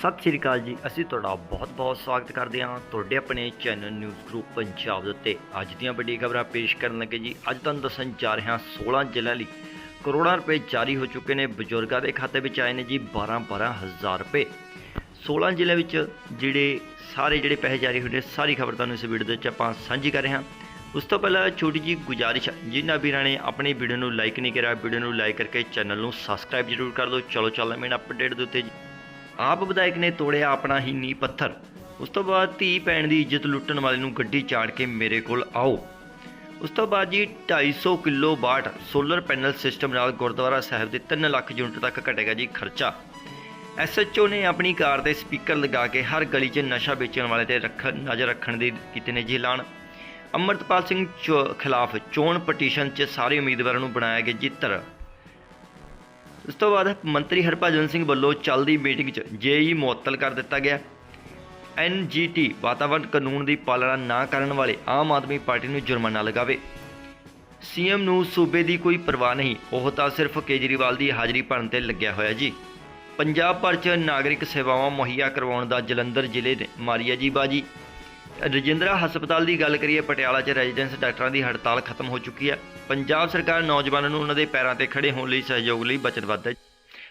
ਸਤਿ ਸ਼੍ਰੀ ਅਕਾਲ ਜੀ। ਅਸੀਂ ਤੁਹਾਡਾ ਬਹੁਤ-ਬਹੁਤ ਸਵਾਗਤ ਕਰਦੇ ਹਾਂ ਤੁਹਾਡੇ ਆਪਣੇ ਚੈਨਲ ਨਿਊਜ਼ ਗਰੁੱਪ ਪੰਜਾਬ ਦੇ ਉੱਤੇ। ਅੱਜ ਦੀਆਂ ਵੱਡੀਆਂ ਖਬਰਾਂ ਪੇਸ਼ ਕਰਨ ਲੱਗੇ ਜੀ। ਅੱਜ ਤੁਹਾਨੂੰ ਦੱਸਣ ਜਾ ਰਹੇ ਹਾਂ 16 ਜ਼ਿਲ੍ਹਿਆਂ ਲਈ ਕਰੋੜਾਂ ਰੁਪਏ ਜਾਰੀ ਹੋ ਚੁੱਕੇ ਨੇ ਬਜ਼ੁਰਗਾਂ ਦੇ ਖਾਤੇ ਵਿੱਚ ਆਏ ਨੇ ਜੀ 12-12 ਹਜ਼ਾਰ ਰੁਪਏ। 16 ਜ਼ਿਲ੍ਹਿਆਂ ਵਿੱਚ ਜਿਹੜੇ ਸਾਰੇ ਜਿਹੜੇ ਪੈਸੇ ਜਾਰੀ ਹੋਏ ਨੇ ਸਾਰੀ ਖਬਰ ਤੁਹਾਨੂੰ ਇਸ ਵੀਡੀਓ ਦੇ ਵਿੱਚ ਆਪਾਂ ਸਾਂਝੀ ਕਰ ਰਹੇ ਹਾਂ। ਉਸ ਤੋਂ ਪਹਿਲਾਂ ਛੋਟੀ ਜੀ ਗੁਜ਼ਾਰਿਸ਼ ਹੈ, ਜਿਨ੍ਹਾਂ ਵੀਰਾਂ ਨੇ ਆਪਣੀ ਵੀਡੀਓ ਨੂੰ ਲਾਈਕ ਨਹੀਂ ਕਰਿਆ ਵੀਡੀਓ ਨੂੰ ਲਾਈਕ ਕਰਕੇ ਚੈਨਲ ਨੂੰ ਸਬਸਕ੍ਰਾਈਬ ਜ਼ਰੂਰ ਕਰ ਦਿਓ। ਚਲੋ ਚੱਲਦੇ ਹਾਂ ਅਪਡੇਟ ਦੇ ਉੱਤੇ ਜੀ ਆਪ ਵਿਧਾਇਕ ਨੇ ਤੋੜਿਆ ਆਪਣਾ ਹੀ ਨੀਂਹ ਪੱਥਰ। ਉਸ ਤੋਂ ਬਾਅਦ ਧੀ ਭੈਣ ਦੀ ਇੱਜ਼ਤ ਲੁੱਟਣ ਵਾਲੇ ਨੂੰ ਗੱਡੀ ਚਾੜ ਕੇ ਮੇਰੇ ਕੋਲ ਆਓ। ਉਸ ਤੋਂ ਬਾਅਦ ਜੀ 250 kilowatt solar panel system ਨਾਲ ਗੁਰਦੁਆਰਾ ਸਾਹਿਬ ਦੇ 3 ਲੱਖ ਯੂਨਿਟ ਤੱਕ ਘਟੇਗਾ ਜੀ ਖਰਚਾ। ਐਸਐਚਓ ਨੇ ਆਪਣੀ ਕਾਰ ਤੇ ਸਪੀਕਰ ਲਗਾ ਕੇ ਹਰ ਗਲੀ 'ਚ ਨਸ਼ਾ ਵੇਚਣ ਵਾਲੇ ਤੇ ਰੱਖਣ ਨਜ਼ਰ ਰੱਖਣ ਦੀ ਕੀਤੇ ਨੇ ਜੀ ਐਲਾਨ। ਅਮਰਤਪਾਲ ਸਿੰਘ ਚੋ- ਖਿਲਾਫ ਚੋਣ ਪਟੀਸ਼ਨ 'ਚ ਸਾਰੇ ਉਮੀਦਵਾਰਾਂ ਨੂੰ ਬਣਾਇਆ ਗਿਆ ਜਿੱਤਰ। ਉਸ ਤੋਂ ਬਾਅਦ ਮੰਤਰੀ ਹਰਭਜਨ ਸਿੰਘ ਵੱਲੋਂ ਚੱਲਦੀ ਮੀਟਿੰਗ 'ਚ ਜੇਈ ਮੁਅੱਤਲ ਕਰ ਦਿੱਤਾ ਗਿਆ। ਐਨਜੀਟੀ ਵਾਤਾਵਰਣ ਕਾਨੂੰਨ ਦੀ ਪਾਲਣਾ ਨਾ ਕਰਨ ਵਾਲੇ ਆਮ ਆਦਮੀ ਪਾਰਟੀ ਨੂੰ ਜੁਰਮਾਨਾ ਲਗਾਵੇ। ਸੀਐਮ ਨੂੰ ਸੂਬੇ ਦੀ ਕੋਈ ਪਰਵਾਹ ਨਹੀਂ, ਉਹ ਤਾਂ ਸਿਰਫ ਕੇਜਰੀਵਾਲ ਦੀ ਹਾਜ਼ਰੀ ਭਰਨ ਤੇ ਲੱਗਿਆ ਹੋਇਆ ਜੀ। ਪੰਜਾਬ ਭਰ 'ਚ ਨਾਗਰਿਕ ਸੇਵਾਵਾਂ ਮੁਹੱਈਆ ਕਰਵਾਉਣ ਦਾ ਜਲੰਧਰ ਜ਼ਿਲ੍ਹੇ ਨੇ ਮਾਰੀਆ ਜੀ ਬਾਜੀ। ਰਜਿੰਦਰਾ ਹਸਪਤਾਲ ਦੀ ਗੱਲ ਕਰੀਏ, ਪਟਿਆਲਾ 'ਚ ਰੈਜ਼ੀਡੈਂਸ ਡਾਕਟਰਾਂ ਦੀ ਹੜਤਾਲ ਖਤਮ ਹੋ ਚੁੱਕੀ ਹੈ। ਪੰਜਾਬ ਸਰਕਾਰ ਨੌਜਵਾਨਾਂ ਨੂੰ ਉਹਨਾਂ ਦੇ ਪੈਰਾਂ ਤੇ ਖੜੇ ਹੋਣ ਲਈ ਸਹਿਯੋਗ ਲਈ ਵਚਨਬੱਧ ਹੈ।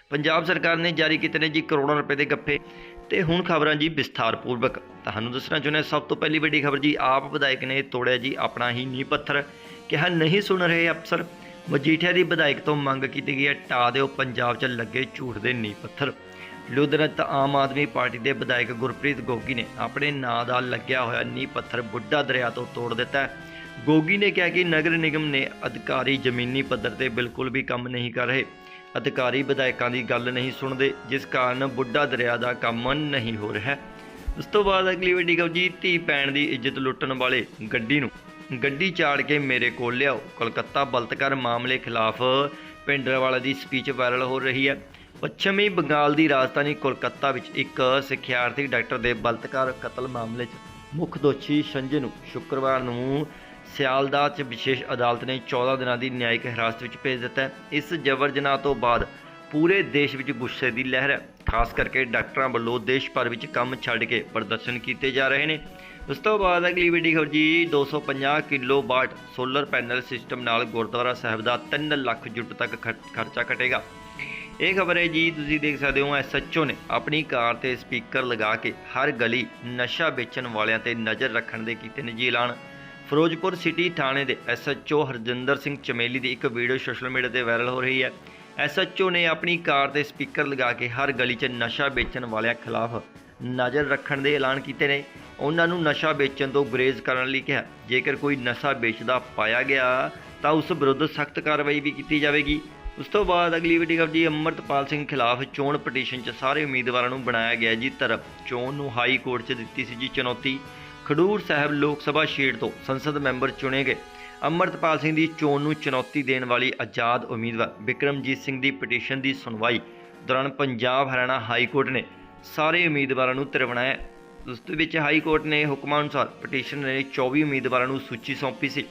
ਪੰਜਾਬ ਸਰਕਾਰ ਨੇ ਜਾਰੀ ਕੀਤੇ ਨੇ ਜੀ ਕਰੋੜਾਂ ਰੁਪਏ ਦੇ ਗੱਫੇ ਤੇ ਹੁਣ ਖਬਰਾਂ ਜੀ ਵਿਸਥਾਰਪੂਰਵਕ। ਤੁਹਾਨੂੰ ਦੱਸਣਾ ਚਾਹੁੰਦੇ ਹਾਂ ਸਭ ਤੋਂ ਪਹਿਲੀ ਵੱਡੀ ਖਬਰ ਜੀ, ਆਪ ਵਿਧਾਇਕ ਨੇ ਤੋੜਿਆ ਜੀ ਆਪਣਾ ਹੀ ਨੀਂਹ ਪੱਥਰ। ਕਿਹਾ, ਨਹੀਂ ਸੁਣ ਰਹੇ ਅਫਸਰ। ਮਜੀਠੀਆ ਦੀ ਵਿਧਾਇਕ ਤੋਂ ਮੰਗ ਕੀਤੀ ਗਈ ਹੈ ਟਾ ਦਿਓ, ਪੰਜਾਬ 'ਚ ਲੱਗੇ ਝੂਠ ਦੇ ਨੀਂਹ ਪੱਥਰ। ਲੁਧਿਆਣਾ ਤਾਂ ਆਮ ਆਦਮੀ ਪਾਰਟੀ ਦੇ ਵਿਧਾਇਕ ਗੁਰਪ੍ਰੀਤ ਗੋਗੀ ਨੇ ਆਪਣੇ ਨਾਂ ਦਾ ਲੱਗਿਆ ਹੋਇਆ ਨੀਂਹ ਪੱਥਰ ਬੁੱਢਾ ਦਰਿਆ ਤੋਂ ਤੋੜ ਦਿੱਤਾ ਗੋਗੀ ਨੇ ਕਿਹਾ ਕਿ ਨਗਰ ਨਿਗਮ ਨੇ ਅਧਿਕਾਰੀ ਜ਼ਮੀਨੀ ਪੱਧਰ ਤੇ ਬਿਲਕੁਲ ਵੀ ਕੰਮ ਨਹੀਂ ਕਰ ਰਹੇ। ਅਧਿਕਾਰੀ ਵਿਧਾਇਕਾਂ ਦੀ ਗੱਲ ਨਹੀਂ ਸੁਣਦੇ, ਜਿਸ ਕਾਰਨ ਬੁੱਢਾ ਦਰਿਆ ਦਾ ਕੰਮ ਨਹੀਂ ਹੋ ਰਿਹਾ ਉਸ ਤੋਂ ਬਾਅਦ ਅਗਲੀ ਵੱਡੀ ਖਬਰ ਜੀ, ਧੀ ਪੈਣ ਦੀ ਇੱਜ਼ਤ ਲੁੱਟਣ ਵਾਲੇ ਗੱਡੀ ਨੂੰ ਗੱਡੀ ਚਾੜ ਕੇ ਮੇਰੇ ਕੋਲ ਲਿਆਓ। ਕੋਲਕਾਤਾ ਬਲਤਕਾਰ ਮਾਮਲੇ ਖਿਲਾਫ ਪਿੰਡਰਵਾਲਾ ਦੀ ਸਪੀਚ ਵਾਇਰਲ ਹੋ ਰਹੀ ਹੈ। ਪੱਛਮੀ ਬੰਗਾਲ ਦੀ ਰਾਜਧਾਨੀ ਕੋਲਕਾਤਾ ਵਿੱਚ ਇੱਕ ਸਿੱਖਿਆਰਥੀ ਡਾਕਟਰ ਦੇ ਬਲਤਕਾਰ ਕਤਲ ਮਾਮਲੇ 'ਚ ਮੁੱਖ ਦੋਸ਼ੀ ਸੰਜੇ ਨੂੰ ਸ਼ੁੱਕਰਵਾਰ ਨੂੰ ਸਿਆਲਦਾਹ 'ਚ ਵਿਸ਼ੇਸ਼ ਅਦਾਲਤ ਨੇ 14 ਦਿਨਾਂ ਦੀ ਨਿਆਇਕ ਹਿਰਾਸਤ ਵਿੱਚ ਭੇਜ ਦਿੱਤਾ ਹੈ। ਇਸ ਜਬਰ ਜਨਾਹ ਤੋਂ ਬਾਅਦ ਪੂਰੇ ਦੇਸ਼ ਵਿੱਚ ਗੁੱਸੇ ਦੀ ਲਹਿਰ ਹੈ। ਖਾਸ ਕਰਕੇ ਡਾਕਟਰਾਂ ਵੱਲੋਂ ਦੇਸ਼ ਭਰ ਵਿੱਚ ਕੰਮ ਛੱਡ ਕੇ ਪ੍ਰਦਰਸ਼ਨ ਕੀਤੇ ਜਾ ਰਹੇ ਨੇ। ਉਸ ਤੋਂ ਬਾਅਦ ਅਗਲੀ ਵੱਡੀ ਖਬਰ ਜੀ 250 kilowatt solar panel system ਨਾਲ ਗੁਰਦੁਆਰਾ ਸਾਹਿਬ ਦਾ 3 ਲੱਖ ਯੂਨਿਟ ਤੱਕ ਖਰ- ਖਰਚਾ ਘਟੇਗਾ। ਇਹ ਖਬਰ ਹੈ ਜੀ, ਤੁਸੀਂ ਦੇਖ ਸਕਦੇ ਹੋ ਐਸਐਚਓ ਨੇ ਆਪਣੀ ਕਾਰ ਤੇ ਸਪੀਕਰ ਲਗਾ ਕੇ ਹਰ ਗਲੀ ਨਸ਼ਾ ਵੇਚਣ ਵਾਲਿਆਂ ਤੇ ਨਜ਼ਰ ਰੱਖਣ ਦੇ ਕੀਤੇ ਨੇ ਜੀ ਐਲਾਨ। ਫਿਰੋਜ਼ਪੁਰ ਸਿਟੀ ਥਾਣੇ ਦੇ ਐਸਐਚਓ ਹਰਜਿੰਦਰ ਸਿੰਘ ਚਮੇਲੀ ਦੀ ਇੱਕ ਵੀਡੀਓ ਸੋਸ਼ਲ ਮੀਡੀਆ ਤੇ ਵਾਇਰਲ ਹੋ ਰਹੀ ਹੈ। ਐਸਐਚਓ ਨੇ ਆਪਣੀ ਕਾਰ ਤੇ ਸਪੀਕਰ ਲਗਾ ਕੇ ਹਰ ਗਲੀ 'ਚ ਨਸ਼ਾ ਵੇਚਣ ਵਾਲਿਆਂ ਖਿਲਾਫ ਨਜ਼ਰ ਰੱਖਣ ਦੇ ਐਲਾਨ ਕੀਤੇ ਨੇ। ਉਹਨਾਂ ਨੂੰ ਨਸ਼ਾ ਵੇਚਣ ਤੋਂ ਗੁਰੇਜ਼ ਕਰਨ ਲਈ ਕਿਹਾ, ਜੇਕਰ ਕੋਈ ਨਸ਼ਾ ਵੇਚਦਾ ਪਾਇਆ ਗਿਆ, ਤਾਂ ਉਸ ਵਿਰੁੱਧ ਸਖਤ ਕਾਰਵਾਈ ਵੀ ਕੀਤੀ ਜਾਵੇਗੀ। ਉਸ ਤੋਂ ਬਾਅਦ ਅਗਲੀ ਵੱਡੀ ਖਬਰ ਜੀ, ਅਮਰਤਪਾਲ ਸਿੰਘ ਖਿਲਾਫ ਚੋਣ ਪਟੀਸ਼ਨ 'ਚ ਸਾਰੇ ਉਮੀਦਵਾਰਾਂ ਨੂੰ ਬਣਾਇਆ ਗਿਆ ਜੀ ਤਰਫ ਚੋਣ ਨੂੰ ਹਾਈ ਕੋਰਟ 'ਚ ਦਿੱਤੀ ਸੀ ਜੀ ਚੁਣੌਤੀ। ਖਡੂਰ ਸਾਹਿਬ ਲੋਕ ਸਭਾ ਸੀਟ ਤੋਂ ਸੰਸਦ ਮੈਂਬਰ ਚੁਣੇ ਗਏ। ਅਮਰਤਪਾਲ ਸਿੰਘ ਦੀ ਚੋਣ ਨੂੰ ਚੁਣੌਤੀ ਦੇਣ ਵਾਲੀ ਆਜ਼ਾਦ ਉਮੀਦਵਾਰ ਵਿਕਰਮਜੀਤ ਸਿੰਘ ਦੀ ਪਟੀਸ਼ਨ ਦੀ ਸੁਣਵਾਈ ਦੌਰਾਨ ਪੰਜਾਬ ਹਰਿਆਣਾ ਹਾਈ ਕੋਰਟ ਨੇ ਸਾਰੇ ਉਮੀਦਵਾਰਾਂ ਨੂੰ ਧਿਰ ਬਣਾਇਆ ਉਸ ਦੇ ਵਿੱਚ ਹਾਈ ਕੋਰਟ ਨੇ ਹੁਕਮਾਂ ਅਨੁਸਾਰ ਪਟੀਸ਼ਨ ਨੇ 24 ਉਮੀਦਵਾਰਾਂ ਨੂੰ ਸੂਚੀ ਸੌਂਪੀ ਸੀ।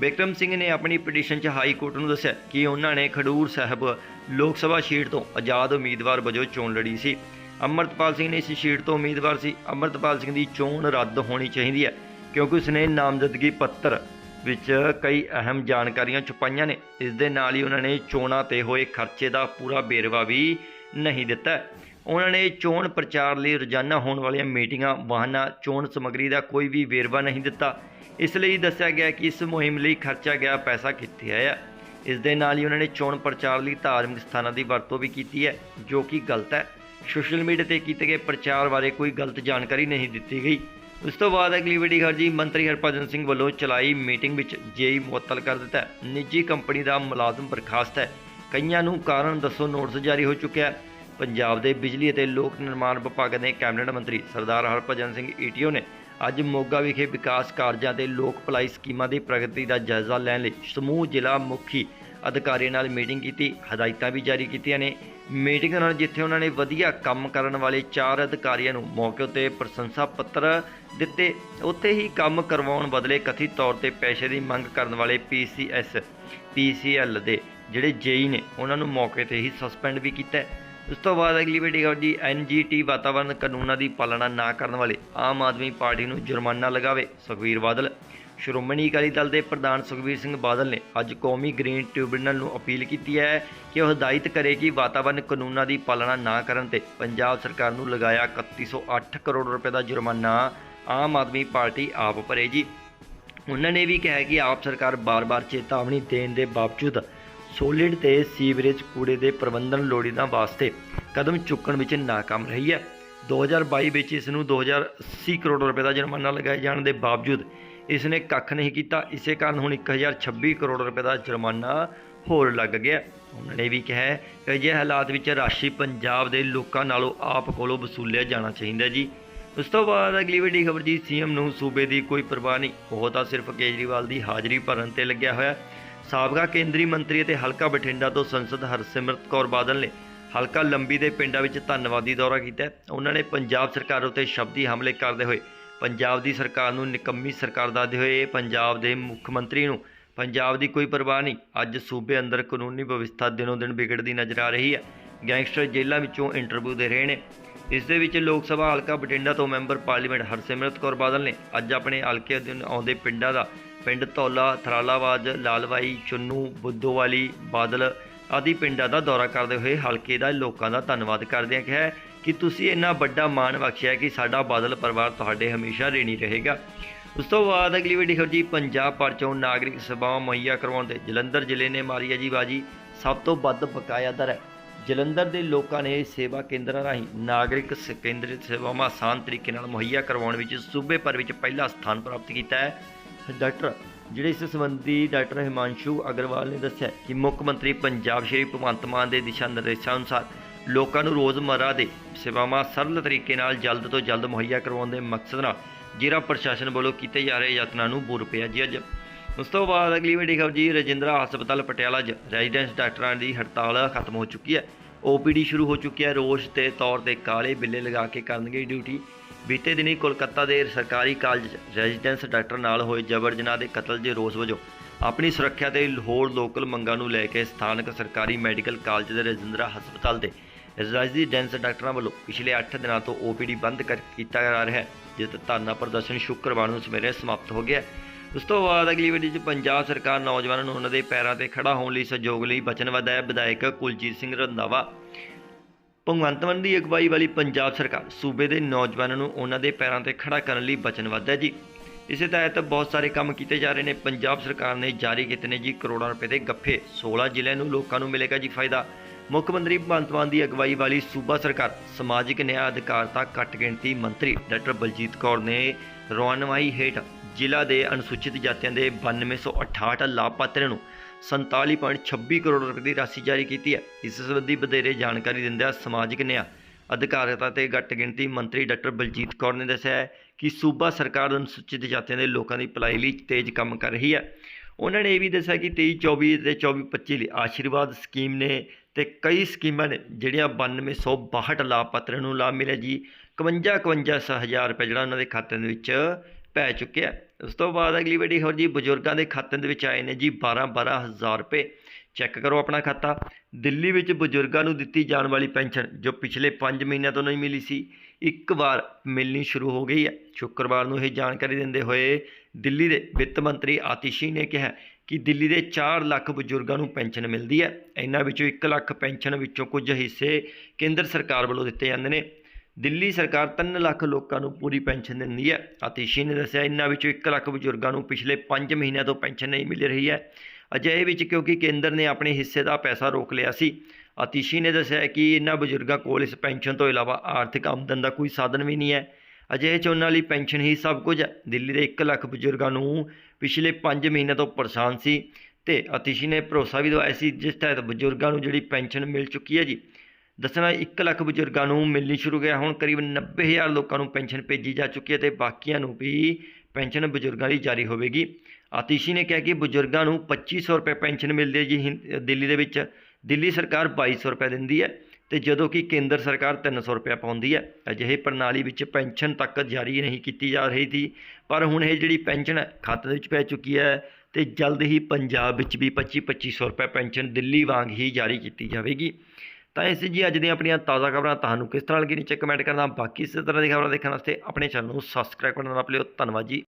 ਵਿਕਰਮ ਸਿੰਘ ਨੇ ਆਪਣੀ ਪਟੀਸ਼ਨ 'ਚ ਹਾਈ ਕੋਰਟ ਨੂੰ ਦੱਸਿਆ ਕਿ ਉਹਨਾਂ ਨੇ ਖਡੂਰ ਸਾਹਿਬ ਲੋਕ ਸਭਾ ਸੀਟ ਤੋਂ ਆਜ਼ਾਦ ਉਮੀਦਵਾਰ ਵਜੋਂ ਚੋਣ ਲੜੀ ਸੀ। ਅਮਰਤਪਾਲ ਸਿੰਘ ਨੇ ਇਸ ਸੀਟ ਤੋਂ ਉਮੀਦਵਾਰ ਸੀ। ਅਮਰਤਪਾਲ ਸਿੰਘ ਦੀ ਚੋਣ ਰੱਦ ਹੋਣੀ ਚਾਹੀਦੀ ਹੈ, ਕਿਉਂਕਿ ਉਸਨੇ ਨਾਮਜ਼ਦਗੀ ਪੱਤਰ ਵਿੱਚ ਕਈ ਅਹਿਮ ਜਾਣਕਾਰੀਆਂ ਛੁਪਾਈਆਂ ਨੇ। ਇਸ ਦੇ ਨਾਲ ਹੀ ਉਹਨਾਂ ਨੇ ਚੋਣਾਂ ਤੇ ਹੋਏ ਖਰਚੇ ਦਾ ਪੂਰਾ ਵੇਰਵਾ ਵੀ ਨਹੀਂ ਦਿੱਤਾ। ਉਹਨਾਂ ਨੇ ਚੋਣ ਪ੍ਰਚਾਰ ਲਈ ਰੋਜ਼ਾਨਾ ਹੋਣ ਵਾਲੀਆਂ ਮੀਟਿੰਗਾਂ, ਵਾਹਨਾਂ, ਚੋਣ ਸਮੱਗਰੀ ਦਾ ਕੋਈ ਵੀ ਵੇਰਵਾ ਨਹੀਂ ਦਿੱਤਾ। ਇਸ ਲਈ ਦੱਸਿਆ ਗਿਆ ਕਿ ਇਸ ਮੁਹਿੰਮ ਲਈ ਖਰਚਾ ਗਿਆ ਪੈਸਾ ਕਿੱਥੇ ਆਇਆ ਇਸ ਦੇ ਨਾਲ ਹੀ ਉਹਨਾਂ ਨੇ ਚੋਣ ਪ੍ਰਚਾਰ ਲਈ ਧਾਰਮਿਕ ਸਥਾਨਾਂ ਦੀ ਵਰਤੋਂ ਵੀ ਕੀਤੀ ਹੈ, ਜੋ ਕਿ ਗਲਤ ਹੈ। ਸੋਸ਼ਲ ਮੀਡੀਆ ਤੇ ਕੀਤੇ ਗਏ ਪ੍ਰਚਾਰ ਬਾਰੇ ਕੋਈ ਗਲਤ ਜਾਣਕਾਰੀ ਨਹੀਂ ਦਿੱਤੀ ਗਈ। ਉਸ ਤੋਂ ਬਾਅਦ ਅਗਲੀ ਵੱਡੀ ਖਬਰ ਜੀ ਮੰਤਰੀ ਹਰਭਜਨ ਸਿੰਘ ਵੱਲੋਂ ਚਲਾਈ ਮੀਟਿੰਗ ਵਿੱਚ ਜੇਈ ਮੁਅੱਤਲ ਕਰ ਦਿੱਤਾ ਨਿੱਜੀ ਕੰਪਨੀ ਦਾ ਮੁਲਾਜ਼ਮ ਬਰਖਾਸਤ ਹੈ। ਕਈਆਂ ਨੂੰ ਕਾਰਨ ਦੱਸੋ ਨੋਟਿਸ ਜਾਰੀ ਹੋ ਚੁੱਕਿਆ ਪੰਜਾਬ ਦੇ ਬਿਜਲੀ ਅਤੇ ਲੋਕ ਨਿਰਮਾਣ ਵਿਭਾਗ ਦੇ ਕੈਬਨਿਟ ਮੰਤਰੀ ਸਰਦਾਰ ਹਰਭਜਨ ਸਿੰਘ ਈਟੀਓ ਨੇ ਅੱਜ ਮੋਗਾ ਵਿਖੇ ਵਿਕਾਸ ਕਾਰਜਾਂ ਤੇ ਲੋਕ ਭਲਾਈ ਸਕੀਮਾਂ ਦੀ ਪ੍ਰਗਤੀ ਦਾ ਜਾਇਜ਼ਾ ਲੈਣ ਲਈ ਸਮੂਹ ਜ਼ਿਲ੍ਹਾ ਮੁਖੀ ਅਧਿਕਾਰੀਆਂ ਨਾਲ ਮੀਟਿੰਗ ਕੀਤੀ। ਹਦਾਇਤਾਂ ਵੀ ਜਾਰੀ ਕੀਤੀਆਂ ਨੇ। ਮੀਟਿੰਗ ਨਾਲ ਜਿੱਥੇ ਉਹਨਾਂ ਨੇ ਵਧੀਆ ਕੰਮ ਕਰਨ ਵਾਲੇ ਚਾਰ ਅਧਿਕਾਰੀਆਂ ਨੂੰ ਮੌਕੇ ਉੱਤੇ ਪ੍ਰਸ਼ੰਸਾ ਪੱਤਰ ਦਿੱਤੇ, ਉੱਥੇ ਹੀ ਕੰਮ ਕਰਵਾਉਣ ਬਦਲੇ ਕਥਿਤ ਤੌਰ ਤੇ ਪੈਸੇ ਦੀ ਮੰਗ ਕਰਨ ਵਾਲੇ PCS PCL ਦੇ ਜਿਹੜੇ ਜੇਈ ਨੇ, ਉਹਨਾਂ ਨੂੰ ਮੌਕੇ ਤੇ ਹੀ ਸਸਪੈਂਡ ਵੀ ਕੀਤਾ ਹੈ। ਉਸ ਤੋਂ ਬਾਅਦ ਅਗਲੀ ਵੱਡੀ ਖਬਰ ਜੀ ਐਨਜੀਟੀ ਵਾਤਾਵਰਣ ਕਾਨੂੰਨਾਂ ਦੀ ਪਾਲਣਾ ਨਾ ਕਰਨ ਵਾਲੇ ਆਮ ਆਦਮੀ ਪਾਰਟੀ ਨੂੰ ਜੁਰਮਾਨਾ ਲਗਾਵੇ ਸੁਖਬੀਰ ਬਾਦਲ ਸ਼੍ਰੋਮਣੀ ਅਕਾਲੀ ਦਲ ਦੇ ਪ੍ਰਧਾਨ ਸੁਖਬੀਰ ਸਿੰਘ ਬਾਦਲ ਨੇ ਅੱਜ ਕੌਮੀ ਗ੍ਰੀਨ ਟ੍ਰਿਬਿਊਨਲ ਨੂੰ ਅਪੀਲ ਕੀਤੀ ਹੈ ਕਿ ਉਹ ਹਦਾਇਤ ਕਰੇ ਕਿ ਵਾਤਾਵਰਣ ਕਾਨੂੰਨਾਂ ਦੀ ਪਾਲਣਾ ਨਾ ਕਰਨ ਤੇ ਪੰਜਾਬ ਸਰਕਾਰ ਨੂੰ ਲਗਾਇਆ 3108 ਕਰੋੜ ਰੁਪਏ ਦਾ ਜੁਰਮਾਨਾ ਆਮ ਆਦਮੀ ਪਾਰਟੀ ਆਪ ਭਰੇ ਜੀ ਉਹਨਾਂ ਨੇ ਵੀ ਕਿਹਾ ਕਿ ਆਪ ਸਰਕਾਰ ਬਾਰ-ਬਾਰ ਚੇਤਾਵਨੀ ਦੇਣ ਦੇ ਬਾਵਜੂਦ ਸੋਲਿਡ ਤੇ ਸੀਵਰੇਜ ਕੂੜੇ ਦੇ ਪ੍ਰਬੰਧਨ ਲੋੜੀਂਦਾ ਵਾਸਤੇ ਕਦਮ ਚੁੱਕਣ ਵਿੱਚ ਨਾਕਾਮ ਰਹੀ ਹੈ। 2022 ਵਿੱਚ ਇਸ ਨੂੰ 2080 ਕਰੋੜ ਰੁਪਏ ਦਾ ਜੁਰਮਾਨਾ ਲਗਾਏ ਜਾਣ ਦੇ ਬਾਵਜੂਦ ਇਸ ਨੇ ਕੱਖ ਨਹੀਂ ਕੀਤਾ। ਇਸੇ ਕਾਰਨ ਹੁਣ 1026 ਕਰੋੜ ਰੁਪਏ ਦਾ ਜੁਰਮਾਨਾ ਹੋਰ ਲੱਗ ਗਿਆ। ਉਹਨਾਂ ਨੇ ਵੀ ਕਿਹਾ ਕਿ ਅਜਿਹੇ ਹਾਲਾਤ ਵਿੱਚ ਰਾਸ਼ੀ ਪੰਜਾਬ ਦੇ ਲੋਕਾਂ ਨਾਲੋਂ ਆਪ ਕੋਲੋਂ ਵਸੂਲਿਆ ਜਾਣਾ ਚਾਹੀਦਾ ਜੀ। ਉਸ ਤੋਂ ਬਾਅਦ ਅਗਲੀ ਵੱਡੀ ਖਬਰ ਜੀ, ਸੀਐਮ ਨੂੰ ਸੂਬੇ ਦੀ ਕੋਈ ਪਰਵਾਹ ਨਹੀਂ। ਉਹ ਤਾਂ ਸਿਰਫ ਕੇਜਰੀਵਾਲ ਦੀ ਹਾਜ਼ਰੀ ਭਰਨ ਤੇ ਲੱਗਿਆ ਹੋਇਆ। ਸਾਬਕਾ ਕੇਂਦਰੀ ਮੰਤਰੀ ਅਤੇ ਹਲਕਾ ਬਠਿੰਡਾ ਤੋਂ ਸੰਸਦ ਹਰਸਿਮਰਤ ਕੌਰ ਬਾਦਲ ਨੇ ਹਲਕਾ ਲੰਬੀ ਦੇ ਪਿੰਡਾਂ ਵਿੱਚ ਧੰਨਵਾਦੀ ਦੌਰਾ ਕੀਤਾ ਉਹਨਾਂ ਨੇ ਪੰਜਾਬ ਸਰਕਾਰ ਉੱਤੇ ਸ਼ਬਦੀ ਹਮਲੇ ਕਰਦੇ ਹੋਏ ਪੰਜਾਬ ਦੀ ਸਰਕਾਰ ਨੂੰ ਨਿਕੰਮੀ ਸਰਕਾਰ ਦੱਸਦੇ ਹੋਏ ਪੰਜਾਬ ਦੇ ਮੁੱਖ ਮੰਤਰੀ ਨੂੰ ਪੰਜਾਬ ਦੀ ਕੋਈ ਪਰਵਾਹ ਨਹੀਂ, ਅੱਜ ਸੂਬੇ ਅੰਦਰ ਕਾਨੂੰਨੀ ਵਿਵਸਥਾ ਦਿਨੋਂ ਦਿਨ ਵਿਗੜਦੀ ਨਜ਼ਰ ਆ ਰਹੀ ਹੈ। ਗੈਂਗਸਟਰ ਜੇਲ੍ਹਾਂ ਵਿੱਚੋਂ ਇੰਟਰਵਿਊ ਦੇ ਰਹੇ ਨੇ। ਇਸ ਦੇ ਵਿੱਚ ਲੋਕ ਸਭਾ ਹਲਕਾ ਬਠਿੰਡਾ ਤੋਂ ਮੈਂਬਰ ਪਾਰਲੀਮੈਂਟ ਹਰਸਿਮਰਤ ਕੌਰ ਬਾਦਲ ਨੇ ਅੱਜ ਆਪਣੇ ਹਲਕੇ ਅਧੀਨ ਆਉਂਦੇ ਪਿੰਡਾਂ ਦਾ ਪਿੰਡ ਧੌਲਾ ਥਰਾਲਾਵਾਜ ਲਾਲਵਾਈ, ਚੁੰਨੂ, ਬੁੱਧੋਵਾਲੀ, ਬਾਦਲ ਆਦਿ ਪਿੰਡਾਂ ਦਾ ਦੌਰਾ ਕਰਦੇ ਹੋਏ ਹਲਕੇ ਦਾ ਲੋਕਾਂ ਦਾ ਧੰਨਵਾਦ ਕਰਦਿਆਂ ਕਿਹਾ ਕਿ ਤੁਸੀਂ ਇੰਨਾ ਵੱਡਾ ਮਾਣ ਬਖਸ਼ਿਆ ਕਿ ਸਾਡਾ ਬਾਦਲ ਪਰਿਵਾਰ ਤੁਹਾਡੇ ਹਮੇਸ਼ਾ ਰੇਣੀ ਰਹੇਗਾ। ਉਸ ਤੋਂ ਬਾਅਦ ਅਗਲੀ ਵੀਡੀਓ ਖਬਰ ਜੀ ਪੰਜਾਬ ਭਰ ਚੋਂ ਨਾਗਰਿਕ ਸਭਾਵਾਂ ਮੁਹੱਈਆ ਕਰਵਾਉਣ ਦੇ ਜਲੰਧਰ ਜ਼ਿਲ੍ਹੇ ਨੇ ਮਾਰੀ ਹੈ ਜੀ ਬਾਜੀ। ਸਭ ਤੋਂ ਵੱਧ ਬਕਾਇਆ ਦਰ ਹੈ। ਜਲੰਧਰ ਦੇ ਲੋਕਾਂ ਨੇ ਸੇਵਾ ਕੇਂਦਰਾਂ ਰਾਹੀਂ ਨਾਗਰਿਕ ਕੇਂਦਰਿਤ ਸੇਵਾਵਾਂ ਆਸਾਨ ਤਰੀਕੇ ਨਾਲ ਮੁਹੱਈਆ ਕਰਵਾਉਣ ਵਿੱਚ ਸੂਬੇ ਭਰ ਵਿੱਚ ਪਹਿਲਾ ਸਥਾਨ ਪ੍ਰਾਪਤ ਕੀਤਾ ਹੈ। ਡਾਕਟਰ, ਜਿਹੜੇ ਇਸ ਸੰਬੰਧੀ ਡਾਕਟਰ ਹਿਮਾਂਸ਼ੂ ਅਗਰਵਾਲ ਨੇ ਦੱਸਿਆ ਕਿ ਮੁੱਖ ਮੰਤਰੀ ਪੰਜਾਬ ਸ਼੍ਰੀ ਭਗਵੰਤ ਮਾਨ ਦੇ ਦਿਸ਼ਾ ਨਿਰਦੇਸ਼ਾਂ ਅਨੁਸਾਰ ਲੋਕਾਂ ਨੂੰ ਰੋਜ਼ਮਰਰਾ ਦੇ ਸੇਵਾਵਾਂ ਸਰਲ ਤਰੀਕੇ ਨਾਲ ਜਲਦ ਤੋਂ ਜਲਦ ਮੁਹੱਈਆ ਕਰਵਾਉਣ ਦੇ ਮਕਸਦ ਨਾਲ ਜ਼ਿਲ੍ਹਾ ਪ੍ਰਸ਼ਾਸਨ ਵੱਲੋਂ ਕੀਤੇ ਜਾ ਰਹੇ ਯਤਨਾਂ ਨੂੰ ਬੁਰ ਪਿਆ ਜੀ ਅੱਜ। ਉਸ ਤੋਂ ਬਾਅਦ ਅਗਲੀ ਵੱਡੀ ਖਬਰ ਜੀ, ਰਜਿੰਦਰਾ ਹਸਪਤਾਲ ਪਟਿਆਲਾ 'ਚ ਰੈਜ਼ੀਡੈਂਸ ਡਾਕਟਰਾਂ ਦੀ ਹੜਤਾਲ ਖਤਮ ਹੋ ਚੁੱਕੀ ਹੈ। ਓਪੀਡੀ ਸ਼ੁਰੂ ਹੋ ਚੁੱਕੀ ਹੈ। ਰੋਸ ਦੇ ਤੌਰ ਤੇ ਕਾਲੇ ਬਿੱਲੇ ਲਗਾ ਕੇ ਕਰਨਗੇ ਡਿਊਟੀ। ਬੀਤੇ ਦਿਨੀ ਕੋਲਕਾਤਾ ਦੇ ਸਰਕਾਰੀ ਕਾਲਜ 'ਚ ਰੈਜ਼ੀਡੈਂਸ ਡਾਕਟਰ ਨਾਲ ਹੋਏ ਜਬਰ ਜਨਾਹ ਦੇ ਕਤਲ ਦੇ ਰੋਸ ਵਜੋਂ ਆਪਣੀ ਸੁਰੱਖਿਆ ਤੇ ਹੋਰ ਲੋਕਲ ਮੰਗਾਂ ਨੂੰ ਲੈ ਕੇ ਸਥਾਨਕ ਸਰਕਾਰੀ ਮੈਡੀਕਲ ਕਾਲਜ ਦੇ ਰਜਿੰਦਰਾ ਹਸਪਤਾਲ ਦੇ ਰੈਜ਼ੀਡੈਂਸ ਡਾਕਟਰਾਂ ਵੱਲੋਂ ਪਿਛਲੇ 8 ਦਿਨਾਂ ਤੋਂ ਓਪੀਡੀ ਬੰਦ ਕਰ, ਕੀਤਾ ਜਾ ਰਿਹਾ ਹੈ, ਜਿਸ ਦਾ ਧਰਨਾ ਪ੍ਰਦਰਸ਼ਨ ਸ਼ੁੱਕਰਵਾਰ ਨੂੰ ਸਵੇਰੇ ਸਮਾਪਤ ਹੋ ਗਿਆ ਉਸ ਤੋਂ ਬਾਅਦ ਅਗਲੀ ਵੀਡੀਓ 'ਚ ਪੰਜਾਬ ਸਰਕਾਰ ਨੌਜਵਾਨਾਂ ਨੂੰ ਉਹਨਾਂ ਦੇ ਪੈਰਾਂ ਤੇ ਖੜਾ ਹੋਣ ਲਈ ਸਹਿਯੋਗ ਲਈ ਵਚਨਬੱਧ ਹੈ ਵਿਧਾਇਕ ਕੁਲਜੀਤ ਸਿੰਘ ਰੰਧਾਵਾ, ਭਗਵੰਤ ਮਾਨ ਦੀ ਅਗਵਾਈ ਵਾਲੀ ਪੰਜਾਬ ਸਰਕਾਰ ਸੂਬੇ ਦੇ ਨੌਜਵਾਨਾਂ ਨੂੰ ਉਹਨਾਂ ਦੇ ਪੈਰਾਂ ਤੇ ਖੜਾ ਕਰਨ ਲਈ ਵਚਨਬੱਧ ਹੈ ਜੀ। ਇਸੇ ਤਹਿਤ ਬਹੁਤ ਸਾਰੇ ਕੰਮ ਕੀਤੇ ਜਾ ਰਹੇ ਨੇ। ਪੰਜਾਬ ਸਰਕਾਰ ਨੇ ਜਾਰੀ ਕੀਤੇ ਨੇ ਜੀ ਕਰੋੜਾਂ ਰੁਪਏ ਦੇ ਗੱਫੇ। 16 ਜ਼ਿਲ੍ਹਿਆਂ ਨੂੰ ਲੋਕਾਂ ਨੂੰ ਮਿਲੇਗਾ ਜੀ ਫਾਇਦਾ। ਮੁੱਖ ਮੰਤਰੀ ਭਗਵੰਤ ਮਾਨ ਦੀ ਅਗਵਾਈ ਵਾਲੀ ਸੂਬਾ ਸਰਕਾਰ ਸਮਾਜਿਕ ਨਿਆਂ ਅਧਿਕਾਰਤਾ ਘੱਟ ਗਿਣਤੀ ਮੰਤਰੀ ਡਾਕਟਰ ਬਲਜੀਤ ਕੌਰ ਨੇ ਰਵਾਨਵਾਈ ਹੇਠ ਜ਼ਿਲ੍ਹਾ ਦੇ ਅਨੁਸੂਚਿਤ ਜਾਤੀਆਂ ਦੇ 9268 ਲਾਭਪਾਤਰੀਆਂ ਨੂੰ 47.26 ਕਰੋੜ ਰੁਪਏ ਦੀ ਰਾਸ਼ੀ ਜਾਰੀ ਕੀਤੀ ਹੈ। ਇਸ ਸੰਬੰਧੀ ਵਧੇਰੇ ਜਾਣਕਾਰੀ ਦਿੰਦਿਆਂ ਸਮਾਜਿਕ ਨਿਆਂ ਅਧਿਕਾਰਤਾ ਤੇ ਘੱਟ ਗਿਣਤੀ ਮੰਤਰੀ ਡਾਕਟਰ ਬਲਜੀਤ ਕੌਰ ਨੇ ਦੱਸਿਆ ਹੈ ਕਿ ਸੂਬਾ ਸਰਕਾਰ ਅਨੁਸੂਚਿਤ ਜਾਤੀਆਂ ਦੇ ਲੋਕਾਂ ਦੀ ਭਲਾਈ ਲਈ ਤੇਜ਼ ਕੰਮ ਕਰ ਰਹੀ ਹੈ। ਉਹਨਾਂ ਨੇ ਇਹ ਵੀ ਦੱਸਿਆ ਕਿ 23 24 ਤੇ 24 25 ਲਈ ਆਸ਼ੀਰਵਾਦ ਸਕੀਮ ਨੇ ਤੇ ਕਈ ਸਕੀਮਾਂ ਨੇ ਜਿਹੜੀਆਂ 9262 ਲਾਭਪਾਤਰੀਆਂ ਨੂੰ ਲਾਭ ਮਿਲਿਆ ਜੀ। 51 51 ਹਜ਼ਾਰ ਰੁਪਏ ਜਿਹੜਾ ਉਹਨਾਂ ਦੇ ਖਾਤੇ ਦੇ ਵਿੱਚ ਪੈ ਚੁੱਕਿਆ। ਉਸ ਤੋਂ ਬਾਅਦ ਅਗਲੀ ਵੱਡੀ ਖਬਰ ਜੀ ਬਜ਼ੁਰਗਾਂ ਦੇ ਖਾਤੇ ਦੇ ਵਿੱਚ ਆਏ ਨੇ ਜੀ 12 12 ਹਜ਼ਾਰ ਰੁਪਏ। ਚੈੱਕ ਕਰੋ ਆਪਣਾ ਖਾਤਾ। ਦਿੱਲੀ ਵਿੱਚ ਬਜ਼ੁਰਗਾਂ ਨੂੰ ਦਿੱਤੀ ਜਾਣ ਵਾਲੀ ਪੈਨਸ਼ਨ, ਜੋ ਪਿਛਲੇ 5 ਮਹੀਨਿਆਂ ਤੋਂ ਨਹੀਂ ਮਿਲੀ ਸੀ, ਇੱਕ ਵਾਰ ਮਿਲਣੀ ਸ਼ੁਰੂ ਹੋ ਗਈ ਹੈ। ਸ਼ੁੱਕਰਵਾਰ ਨੂੰ ਇਹ ਜਾਣਕਾਰੀ ਦਿੰਦੇ ਹੋਏ ਦਿੱਲੀ ਦੇ ਵਿੱਤ ਮੰਤਰੀ ਆਤਿਸ਼ੀ ਨੇ ਕਿਹਾ ਕਿ ਦਿੱਲੀ ਦੇ 4 ਲੱਖ ਬਜ਼ੁਰਗਾਂ ਨੂੰ ਪੈਨਸ਼ਨ ਮਿਲਦੀ ਹੈ। ਇਹਨਾਂ ਵਿੱਚੋਂ 1 ਲੱਖ ਪੈਨਸ਼ਨ ਵਿੱਚੋਂ ਕੁਝ ਹਿੱਸੇ ਕੇਂਦਰ ਸਰਕਾਰ ਵੱਲੋਂ ਦਿੱਤੇ ਜਾਂਦੇ ਨੇ। ਦਿੱਲੀ ਸਰਕਾਰ 3 ਲੱਖ ਲੋਕਾਂ ਨੂੰ ਪੂਰੀ ਪੈਨਸ਼ਨ ਦਿੰਦੀ ਹੈ ਆਤਿਸ਼ੀ ਨੇ ਦੱਸਿਆ ਇਹਨਾਂ ਵਿੱਚੋਂ 1 ਲੱਖ ਬਜ਼ੁਰਗਾਂ ਨੂੰ ਪਿਛਲੇ 5 ਮਹੀਨਿਆਂ ਤੋਂ ਪੈਨਸ਼ਨ ਨਹੀਂ ਮਿਲ ਰਹੀ ਹੈ। ਅਜਿਹੇ ਵਿੱਚ ਕਿਉਂਕਿ ਕੇਂਦਰ ਨੇ ਆਪਣੇ ਹਿੱਸੇ ਦਾ ਪੈਸਾ ਰੋਕ ਲਿਆ ਸੀ ਆਤਿਸ਼ੀ ਨੇ ਦੱਸਿਆ ਕਿ ਇਹਨਾਂ ਬਜ਼ੁਰਗਾਂ ਕੋਲ ਇਸ ਪੈਨਸ਼ਨ ਤੋਂ ਇਲਾਵਾ ਆਰਥਿਕ ਆਮਦਨ ਦਾ ਕੋਈ ਸਾਧਨ ਵੀ ਨਹੀਂ ਹੈ। ਅਜਿਹੇ 'ਚ ਉਹਨਾਂ ਲਈ ਪੈਨਸ਼ਨ ਹੀ ਸਭ ਕੁਝ ਹੈ। ਦਿੱਲੀ ਦੇ 1 ਲੱਖ ਬਜ਼ੁਰਗਾਂ ਨੂੰ ਪਿਛਲੇ 5 ਮਹੀਨਿਆਂ ਤੋਂ ਪਰੇਸ਼ਾਨ ਸੀ ਤੇ ਆਤਿਸ਼ੀ ਨੇ ਭਰੋਸਾ ਵੀ ਦਵਾਇਆ ਸੀ ਜਿਸ ਤਹਿਤ ਬਜ਼ੁਰਗਾਂ ਨੂੰ ਜਿਹੜੀ ਪੈਨਸ਼ਨ ਮਿਲ ਚੁੱਕੀ ਹੈ ਜੀ ਦੱਸਣਾ 1 ਲੱਖ ਬਜ਼ੁਰਗਾਂ ਨੂੰ ਮਿਲਣੀ ਸ਼ੁਰੂ ਗਿਆ। ਹੁਣ ਕਰੀਬ 90000 ਲੋਕਾਂ ਨੂੰ ਪੈਨਸ਼ਨ ਭੇਜੀ ਜਾ ਚੁੱਕੀ ਹੈ ਤੇ ਬਾਕੀਆਂ ਨੂੰ ਵੀ ਪੈਨਸ਼ਨ ਬਜ਼ੁਰਗਾਂ ਲਈ ਜਾਰੀ ਹੋਵੇਗੀ। ਆਤਿਸ਼ੀ ਨੇ ਕਿਹਾ ਕਿ ਬਜ਼ੁਰਗਾਂ ਨੂੰ 2500 ਰੁਪਏ ਪੈਨਸ਼ਨ ਮਿਲਦੀ ਹੈ ਜੀ ਹਿੰ- ਦਿੱਲੀ ਦੇ ਵਿੱਚ। ਦਿੱਲੀ ਸਰਕਾਰ 2200 ਰੁਪਏ ਦਿੰਦੀ ਹੈ ਤੇ ਜਦੋਂ ਕਿ ਕੇਂਦਰ ਸਰਕਾਰ 300 ਰੁਪਏ ਪਾਉਂਦੀ ਹੈ। ਅਜਿਹੇ ਪ੍ਰਣਾਲੀ ਵਿੱਚ ਪੈਨਸ਼ਨ ਤੱਕ ਜਾਰੀ ਨਹੀਂ ਕੀਤੀ ਜਾ ਰਹੀ ਸੀ, ਪਰ ਹੁਣ ਇਹ ਜਿਹੜੀ ਪੈਨਸ਼ਨ ਖਾਤੇ ਦੇ ਵਿੱਚ ਪੈ ਚੁੱਕੀ ਹੈ ਤੇ ਜਲਦ ਹੀ ਪੰਜਾਬ ਵਿੱਚ ਵੀ 25 2500 ਰੁਪਏ ਪੈਨਸ਼ਨ ਦਿੱਲੀ ਵਾਂਗ ਹੀ ਜਾਰੀ ਕੀਤੀ ਜਾਵੇਗੀ। ਤਾਂ ਇਸ ਜੀ ਅੱਜ ਦੀਆਂ ਆਪਣੀਆਂ ਤਾਜ਼ਾ ਖਬਰਾਂ ਤੁਹਾਨੂੰ ਕਿਸ ਤਰ੍ਹਾਂ ਲੱਗੀ ਨੀਚੇ ਕਮੈਂਟ ਕਰਨਾ। ਬਾਕੀ ਇਸੇ ਤਰ੍ਹਾਂ ਦੀ ਖਬਰਾਂ ਦੇਖਣ ਵਾਸਤੇ ਆਪਣੇ ਚੈਨਲ ਨੂੰ ਸਬਸਕ੍ਰਾਈਬ ਕਰਨਾ ਨਾ ਭੁੱਲਿਓ ਧੰਨਵਾਦ ਜੀ।